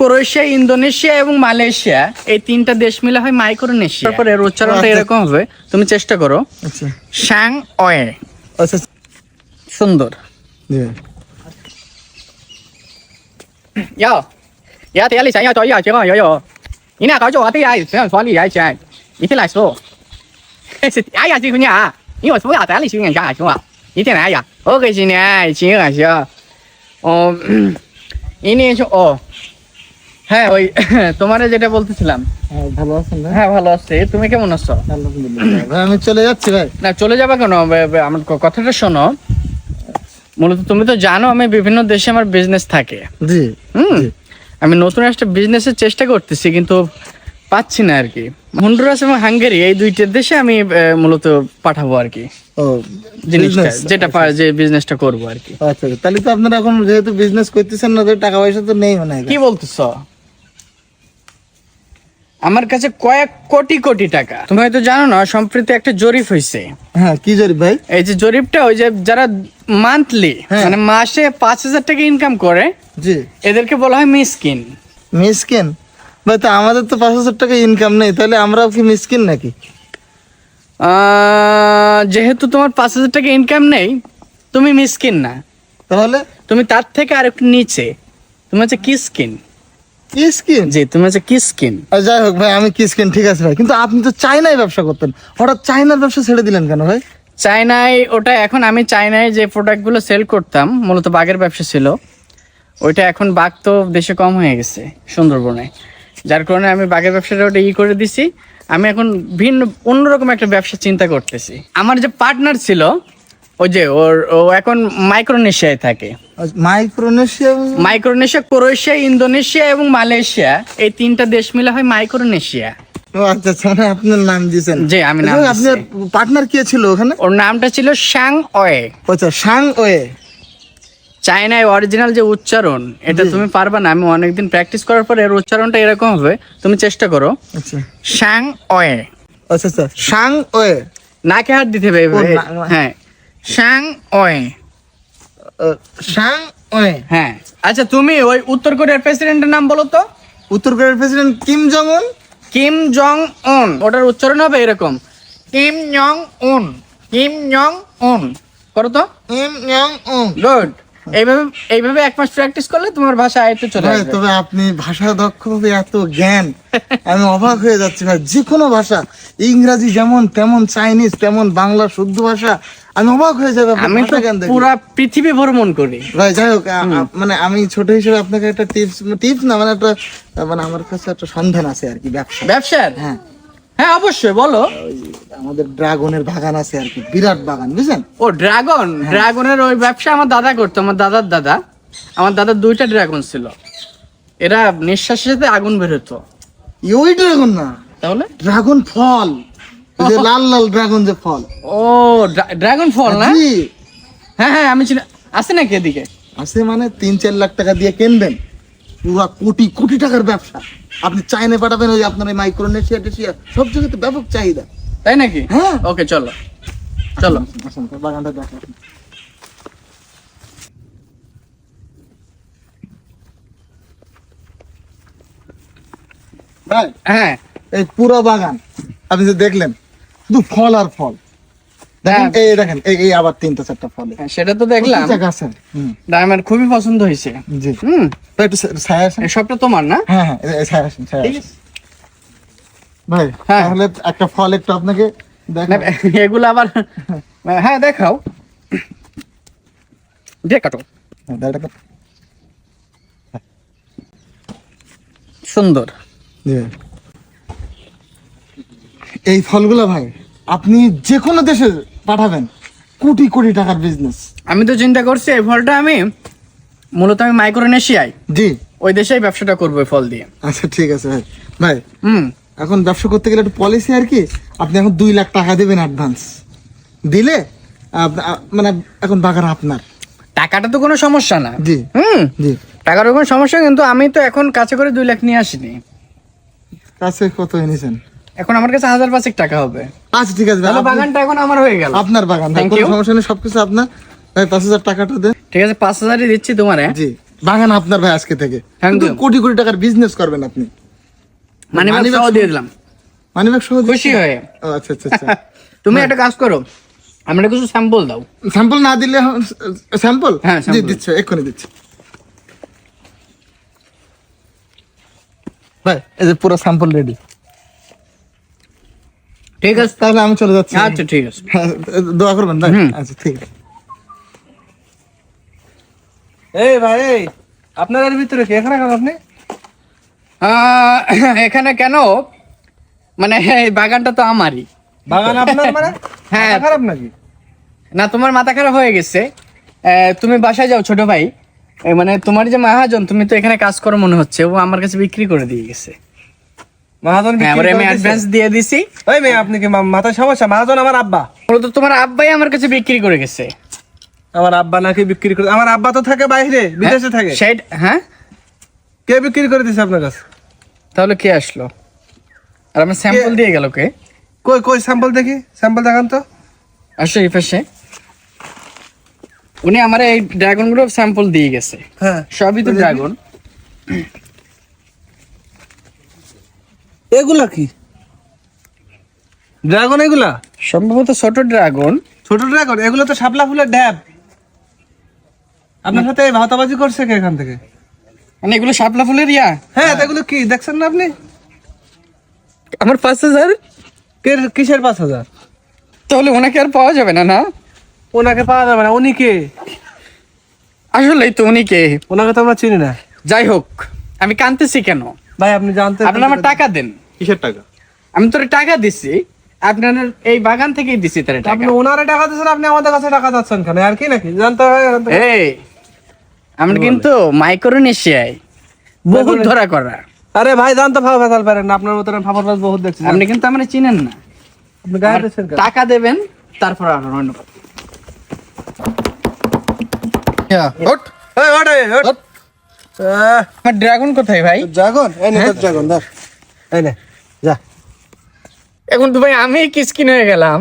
Croatia Indonesia এবং Malaysia এই তিনটা দেশ মিলে হয় মাইক্রোনেশিয়া তারপরে এর উচ্চারণটা আচ্ছা। এরকম হবে তুমি চেষ্টা করো আচ্ছা শ্যাং অয়ে আচ্ছা সুন্দর জি要要等下你想要多要结果有有，你俩搞就我对呀，这样说你来讲，一天来说，是哎呀，这个你啊，因为我不要带你去人家去嘛，一天来呀，我给今年今年是，哦，一年就哦 ，হ্যাঁ ওই তোমার যেটা বলতেছিলাম। হ্যাঁ, ভালো আছেন হ্যাঁ ভালো আছি। তুমি কেমন আছো? আলহামদুলিল্লাহ। আমি চলে যাচ্ছি ভাই। না চলে যাবা কেন? বে- বে- আমার কথাটা শোনো। মূলত তুমি তো জানো আমি বিভিন্ন দেশে আমার বিজনেস থাকে। জি হুম? আমি নতুন একটা বিজনেসের চেষ্টা করতেছি কিন্তু পাচ্ছি না আর কি। হন্ডুরাস এবং হাঙ্গেরি এই দুইটা দেশে আমি মূলত পাঠাবো আর কি। জিনিসটা যেটা পা- যে বিজনেসটা করব আর কি। আচ্ছা আচ্ছা। তাহলে তো আপনারা এখন যেহেতু বিজনেস করতেছেন না টাকা পয়সা তো নেই মানে কি বলতেছ? আমার কাছে কয়েক কোটি কোটি টাকা। তুমি হয়তো জানো না সম্প্রতি একটা জরিপ হয়েছে হ্যাঁ কি জরিপ ভাই? এই যে জরিপটা ওই যে যারা মান্থলি হ্যাঁ। মানে মাসে পাঁচ হাজার টাকা ইনকাম করে জি। এদেরকে বলা হয় মিসকিন মিসকিন ভাই তো আমাদের তো পাঁচ হাজার টাকা ইনকাম নেই তাহলে আমরাও কি মিসকিন নাকি? যেহেতু তোমার পাঁচ হাজার টাকা ইনকাম নেই তুমি মিসকিন না। তাহলে? তুমি তার থেকে আর একটু নিচে। তুমি হচ্ছে কি স্কিন কি স্কিন জি তুমি হচ্ছে কি স্কিন যাই হোক ভাই আমি কি স্কিন ঠিক আছে ভাই। কিন্তু আপনি তো চাইনায় ব্যবসা করতেন। হঠাৎ চাইনার ব্যবসা ছেড়ে দিলেন কেন ভাই? চায়নায় ওটা এখন আমি চায়নায় যে প্রোডাক্টগুলো সেল করতাম মূলত বাঘের ব্যবসা ছিল ওইটা এখন বাঘ তো দেশে কম হয়ে গেছে সুন্দরবনে। যার কারণে আমি বাঘের ব্যবসাটা ওটা ই করে দিছি। আমি এখন ভিন্ন অন্যরকম একটা ব্যবসা চিন্তা করতেছি। আমার যে পার্টনার ছিল ওই যে ওর ও এখন মাইক্রোনেশিয়ায় থাকে। মাইক্রোনেশিয়া মাইক্রোনেশিয়া ক্রোয়েশিয়া ইন্দোনেশিয়া এবং মালয়েশিয়া। এই তিনটা দেশ মিলে হয় মাইক্রোনেশিয়া। ও আচ্ছা আচ্ছা মানে আপনার নাম দিয়েছেন। জি, আমি নাম আপনার পার্টনার কে ছিল ওখানে? ওর নামটা ছিল শ্যাং অয়ে আচ্ছা ওয়ে। চায়নায় অরিজিনাল যে উচ্চারণ এটা তুমি পারবা না আমি অনেকদিন প্র্যাকটিস করার পর এর উচ্চারণটা এরকম হবে তুমি চেষ্টা করো। আচ্ছা। শ্যাং অয়ে আচ্ছা আচ্ছা ওয়ে। নাকে হাত দিতে হবে। হ্যাঁ। শ্যাং অয়ে সাং হ্যাঁ। আচ্ছা তুমি ওই উত্তর কোরিয়ার প্রেসিডেন্টের নাম বলো তো। উত্তর কোরিয়ার প্রেসিডেন্ট কিম জং উন কিম জং উন ওটার উচ্চারণ হবে এরকম। কিম জং উন কিম জং উন করো তো। কিম জং উন গুড এইভাবে এইভাবে এক মাস প্র্যাকটিস করলে তোমার ভাষা আয়ত্তে চলে আসবে। তবে আপনি ভাষা দক্ষ হবে এত জ্ঞান। আমি অবাক হয়ে যাচ্ছি ভাই যে কোনো ভাষা ইংরাজি যেমন তেমন চাইনিজ তেমন বাংলা শুদ্ধ ভাষা আমি অবাক হয়ে যাবে আমি তো। পুরা পৃথিবী ভ্রমণ করি। ভাই যাই হোক মানে আমি ছোট হিসেবে আপনাকে একটা টিপস টিপস না মানে একটা মানে আমার কাছে একটা সন্ধান আছে আর কি ব্যবসা। ব্যবসার? হ্যাঁ। হ্যাঁ অবশ্যই বলো। আমাদের ড্রাগনের বাগান আছে আর কি বিরাট বাগান বুঝছেন? ও ড্রাগন? ড্রাগনের ওই ব্যবসা আমার দাদা করতো আমার দাদার দাদা। আমার দাদার দুইটা ড্রাগন ছিল। এরা নিঃশ্বাসের সাথে আগুন বেরোতো ওই ড্রাগন না তাহলে? ড্রাগন ফল। যে লাল লাল ড্রাগন যে ফল। ও ড্রাগন ফল না? হ্যাঁ হ্যাঁ আমি আছে নাকি এদিকে? আছে মানে তিন চার লাখ টাকা দিয়ে কিনবেন। পুরা কোটি কোটি টাকার ব্যবসা। আপনি চাইনা পাঠাবেন ওই আপনার এই মাইক্রোনেশিয়া টেশিয়া সব জায়গাতে ব্যাপক চাহিদা। তাই নাকি? হ্যাঁ। ওকে চলো। চলো। বাগানটা দেখো ভাই হ্যাঁ। এই পুরো বাগান আপনি যে দেখলেন শুধু ফল আর ফল। দেখেন হ্যাঁ। এই দেখেন এই এই আবার তিনটা চারটা ফল। হ্যাঁ, সেটা তো দেখলাম। আমার খুবই পছন্দ হয়েছে। জি। হুম। একটু ছায়া সবটা তোমার না? হ্যাঁ হ্যাঁ ছায়া আসেন ছায়া ভাই হ্যাঁ। তাহলে একটা ফল একটু আপনাকে এগুলো আবার হ্যাঁ দেখাও। দিয়ে কাট। সুন্দর। জি। এই ফলগুলো ভাই আপনি যে কোনো দেশে পাঠাবেন কোটি কোটি টাকার বিজনেস আমি তো চিন্তা করছি এই ফলটা আমি মূলত আমি মাইক্রোনেশিয়ায় জি। ওই দেশেই ব্যবসাটা করব ফল দিয়ে। আচ্ছা ঠিক আছে ভাই। ভাই হুম। এখন ব্যবসা করতে গেলে একটু পলিসি আর কি আপনি এখন দুই লাখ টাকা দেবেন অ্যাডভান্স দিলে মানে এখন বাগান আপনার। টাকাটা তো কোনো সমস্যা না। জি। হুম। জি। টাকার কোনো সমস্যা কিন্তু আমি তো এখন কাছে করে দুই লাখ নিয়ে আসিনি। কাছে কত এনেছেন? এখন আমার কাছে হাজার পাঁচেক টাকা হবে। আচ্ছা ঠিক আছে। ভাই তাহলে বাগানটা এখন আমার হয়ে গেল। আপনার বাগান। ভাই কোনো সমস্যা নেই সবকিছু আপনার। ভাই পাঁচ হাজার টাকাটা দেন। ঠিক আছে পাঁচ হাজারই দিচ্ছি তোমার। হ্যাঁ? জি বাগান আপনার ভাই আজকে থেকে। কিন্তু কোটি কোটি টাকার বিজনেস করবেন আপনি। মানে bag সহ দিয়ে দিলাম। মানি সহ খুশি হয়ে। আচ্ছা আচ্ছা আচ্ছা। তুমি একটা কাজ করো আমরা কিছু স্যাম্পল দাও। স্যাম্পল না দিলে স্যাম্পল হ্যাঁ, জি sample। দিচ্ছে এক্ষুনি দিচ্ছে। ভাই এই যে পুরো স্যাম্পল রেডি ঠিক আছে তাহলে আমি চলে যাচ্ছি। আচ্ছা ঠিক আছে। হ্যাঁ, দোয়া করবেন তাই? আচ্ছা ঠিক আছে। এই ভাই এই আপনার ভিতরে কি? এখানে কেন আপনি? এখানে কেন? মানে এই বাগানটা তো আমারই। বাগান আপনার মানে? হ্যাঁ। খারাপ নাকি? না তোমার মাথা খারাপ হয়ে গেছে। আহ, তুমি বাসায় যাও ছোট ভাই। মানে তোমার যে মহাজন তুমি তো এখানে কাজ করো মনে হচ্ছে ও আমার কাছে বিক্রি করে দিয়ে গেছে। মহাজন হ্যাঁ আমি অ্যাডভান্স দিয়ে দিছি। ওই মেয়ে আপনি কি সমস্যা? মহাজন আমার আব্বা। তোমার আব্বাই আমার কাছে বিক্রি করে গেছে। আমার আব্বা নাকি বিক্রি করে আমার আব্বা তো থাকে বাইরে বিদেশে থাকে। সেট হ্যাঁ? কে বিক্রি করে দিছে আপনার কাছে? তাহলে কে আসলো? আর আমার স্যাম্পল দিয়ে গেল কে? কই কই স্যাম্পল দেখি? স্যাম্পল দেখান তো। আসো এই পাশে। উনি আমার এই ড্রাগনগুলো স্যাম্পল দিয়ে গেছে। হ্যাঁ। সবই তো ড্রাগন এগুলা কি? ড্রাগন এগুলা? সম্ভবত ছোট ড্রাগন ছোট ড্রাগন এগুলো তো শাপলা ফুলের ড্যাব আপনার সাথে ভাতাবাজি করছে কে এখান থেকে? মানে এগুলো শাপলা ফুলের ইয়া? হ্যাঁ এগুলো কি? দেখছেন না আপনি? আমার পাঁচ হাজার। কিসের পাঁচ হাজার? তাহলে ওনাকে আর পাওয়া যাবে না না? ওনাকে পাওয়া যাবে না। উনি কে? আসলেই তো উনি কে? ওনাকে তো আমরা চিনি না। যাই হোক আমি কানতেছি কেন? ভাই আপনি জানতে আপনার আমার টাকা দেন। কিসের টাকা? আমি তোর টাকা দিছি আপনার এই বাগান থেকেই দিছি তার টাকা। আপনি ওনারে টাকা দিচ্ছেন আপনি আমাদের কাছে টাকা চাচ্ছেন কেন? আর কি নাকি? জানতে হয় এই আমরা কিন্তু মাইক্রোনেশিয়ায় বহুত ধরা করা। আরে ভাই জানতে ভাব ভেজাল পারেন না। আপনার মতন ফাফর বাজ বহুত দেখছি। আপনি কিন্তু আমরা চিনেন না। আপনি গায়ে দিচ্ছেন টাকা দেবেন তারপর আর অন্য কথা। ওঠ। এই, ওঠ, ওঠ। ড্রাগন কোথায় ভাই? ড্রাগন? এই নে ড্রাগন ধর। এই নে, যা। এখন তো ভাই আমি কিসকিন হয়ে গেলাম।